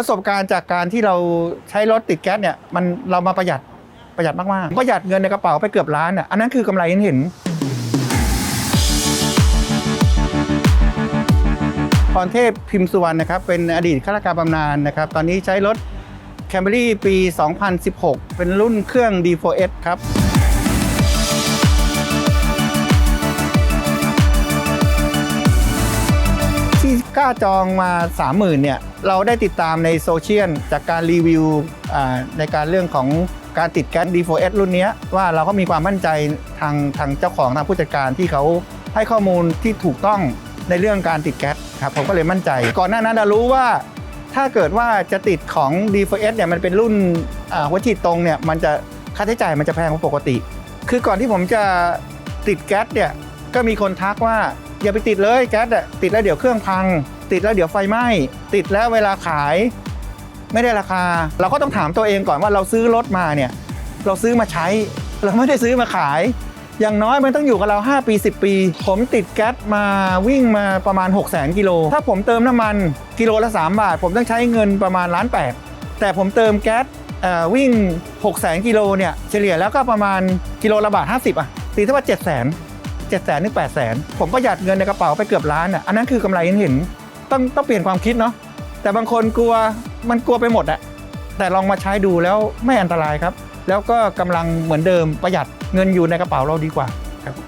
ประสบการณ์จากการที่เราใช้รถติดแก๊สเนี่ยมันเรามาประหยัดประหยัดมากๆประหยัดเงินในกระเป๋าไปเกือบล้านอะอันนั้นคือกำไรเห็นเห็นพรเทพพิมพ์สุวรรณนะครับเป็นอดีตข้าราชการบำนาญนะครับ ตอนนี้ใช้รถ Camry ปี 2016 เป็นรุ่นเครื่อง D4S ครับาจองมา 30,000เนี่ยเราได้ติดตามในโซเชียลจากการรีวิวในการเรื่องของการติดแก๊ส D4S รุ่นนี้ว่าเราก็มีความมั่นใจทางทางเจ้าของทางผู้จัดการที่เขาให้ข้อมูลที่ถูกต้องในเรื่องการติดแก๊สครับผมก็เลยมั่นใจ ก่อนหน้านั้นเรารู้ว่าถ้าเกิดว่าจะติดของ D4S เนี่ยมันเป็นรุ่นหัวฉีดตรงเนี่ยมันจะค่าใช้จ่ายมันจะแพงกว่าปกติ คือก่อนที่ผมจะติดแก๊สเนี่ยก็มีคนทักว่า อย่าไปติดเลยแก๊สอะติดแล้วเดี๋ยวเครื่องพัง ติดแล้วเดี๋ยวไฟไหม้ติดแล้วเวลาขาย ไม่ได้ราคา เราก็ต้องถามตัวเองก่อนว่าเราซื้อรถมาเนี่ย เราซื้อมาใช้ เราไม่ได้ซื้อมาขาย อย่างน้อยมันต้องอยู่กับเรา 5 ปี 10 ปี ผมติดแก๊สมาวิ่งมาประมาณ 6 0 0 0 0กิโลถ้าผมเติมน้ำมันกิโลละ 3 บาท ผมต้องใช้เงินประมาณล้านแปดแต่ผมเติมแก๊สวิ่ง 6 0 0 0 0กิโลเนี่ยเฉลี่ยแล้วก็ประมาณกิโลละบาท50อะตีเท่าว่า7 0 0 0 0 จ็ดแสนถึง8 0 0 0 0ผมประหยัดเงินในกระเป๋าไปเกือบล้านอะอันนั้นคือกำไรเห็นเห็นต้องต้องเปลี่ยนความคิดเนาะแต่บางคนกลัวมันกลัวไปหมดอะแต่ลองมาใช้ดูแล้วไม่อันตรายครับ แล้วก็กำลังเหมือนเดิมประหยัดเงินอยู่ในกระเป๋าเราดีกว่า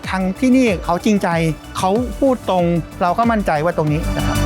ทางที่นี่เขาจริงใจเขาพูดตรงเราก็มั่นใจว่าตรงนี้นะครับ